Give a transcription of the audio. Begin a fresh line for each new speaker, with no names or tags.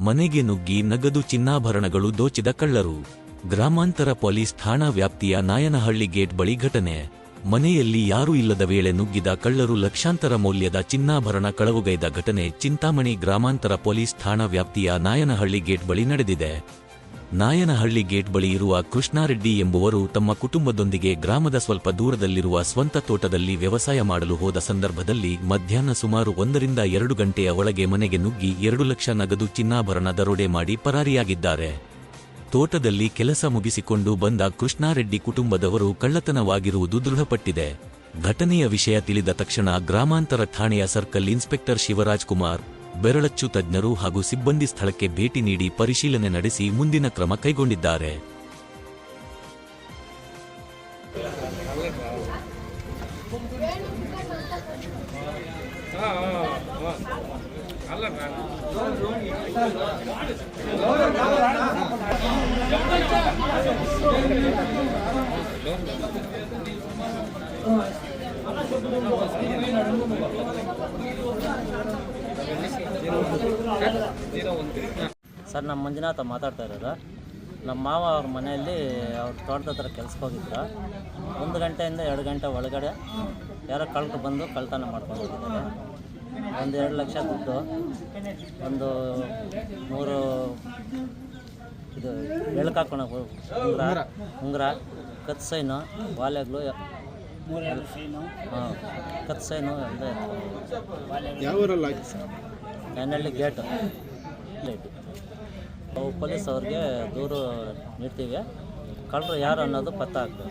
ಮನೆಗೆ ನುಗ್ಗಿ ನಗದು ಚಿನ್ನಾಭರಣಗಳು ದೋಚಿದ ಕಳ್ಳರು. ಗ್ರಾಮಾಂತರ ಪೊಲೀಸ್ ಠಾಣಾ ವ್ಯಾಪ್ತಿಯ ನಾಯನಹಳ್ಳಿ ಗೇಟ್ ಬಳಿ ಘಟನೆ. ಮನೆಯಲ್ಲಿ ಯಾರೂ ಇಲ್ಲದ ವೇಳೆ ನುಗ್ಗಿದ ಕಳ್ಳರು ಲಕ್ಷಾಂತರ ಮೌಲ್ಯದ ಚಿನ್ನಾಭರಣ ಕಳವುಗೈದ ಘಟನೆ ಚಿಂತಾಮಣಿ ಗ್ರಾಮಾಂತರ ಪೊಲೀಸ್ ಠಾಣಾ ವ್ಯಾಪ್ತಿಯ ನಾಯನಹಳ್ಳಿ ಗೇಟ್ ಬಳಿ ನಡೆದಿದೆ. ನಾಯನಹಳ್ಳಿ ಗೇಟ್ ಬಳಿ ಇರುವ ಕೃಷ್ಣಾರೆಡ್ಡಿ ಎಂಬುವರು ತಮ್ಮ ಕುಟುಂಬದೊಂದಿಗೆ ಗ್ರಾಮದ ಸ್ವಲ್ಪ ದೂರದಲ್ಲಿರುವ ಸ್ವಂತ ತೋಟದಲ್ಲಿ ವ್ಯವಸಾಯ ಮಾಡಲು ಹೋದ ಸಂದರ್ಭದಲ್ಲಿ ಮಧ್ಯಾಹ್ನ ಸುಮಾರು ಒಂದರಿಂದ ಎರಡು ಗಂಟೆಯ ಒಳಗೆ ಮನೆಗೆ ನುಗ್ಗಿ ಎರಡು ಲಕ್ಷ ನಗದು ಚಿನ್ನಾಭರಣ ದರೋಡೆ ಮಾಡಿ ಪರಾರಿಯಾಗಿದ್ದಾರೆ. ತೋಟದಲ್ಲಿ ಕೆಲಸ ಮುಗಿಸಿಕೊಂಡು ಬಂದ ಕೃಷ್ಣಾರೆಡ್ಡಿ ಕುಟುಂಬದವರು ಕಳ್ಳತನವಾಗಿರುವುದು ದೃಢಪಟ್ಟಿದೆ. ಘಟನೆಯ ವಿಷಯ ತಿಳಿದ ತಕ್ಷಣ ಗ್ರಾಮಾಂತರ ಠಾಣೆಯ ಸರ್ಕಲ್ ಇನ್ಸ್ಪೆಕ್ಟರ್ ಶಿವರಾಜ್ ಕುಮಾರ್ ಬೆರಳಚ್ಚು ತಜ್ಞರು ಹಾಗೂ ಸಿಬ್ಬಂದಿ ಸ್ಥಳಕ್ಕೆ ಭೇಟಿ ನೀಡಿ ಪರಿಶೀಲನೆ ನಡೆಸಿ ಮುಂದಿನ ಕ್ರಮ ಕೈಗೊಂಡಿದ್ದಾರೆ.
ಸರ್ ನಮ್ಮ ಮಂಜುನಾಥ ಮಾತಾಡ್ತಾ ಇರೋದು. ನಮ್ಮ ಮಾವ ಅವ್ರ ಮನೆಯಲ್ಲಿ ಅವ್ರ ತೋಟದ ಹತ್ರ ಕೆಲ್ಸಕ್ಕೆ ಹೋಗಿದ್ರು. ಒಂದು ಗಂಟೆಯಿಂದ ಎರಡು ಗಂಟೆ ಒಳಗಡೆ ಯಾರೋ ಕಳ್ಕೊ ಬಂದು ಕಳ್ತನ ಮಾಡ್ಕೊಂಡು ಹೋಗಿದ್ದಾರೆ. ಒಂದು ಎರಡು ಲಕ್ಷ ದುಡ್ಡು ಒಂದು ಮೂರು ಇದು ಬೆಳಕಾಕೋಣ ಉಂಗುರ ಉಂಗುರ ಕತ್ ಸೈನು ವಾಲೆಗಳು ಹಾಂ ಕತ್ ಸೈನು ಎಲ್ಲ
ಯಾವೂರಲ್ಲ
ಗೇಟ್. ನಾವು ಪೊಲೀಸ್ ಅವ್ರಿಗೆ ದೂರು ನೀಡ್ತೀವಿ. ಕಳ್ಳರು ಯಾರು ಅನ್ನೋದು ಪತ್ತ ಆಗ್ಬೇಕು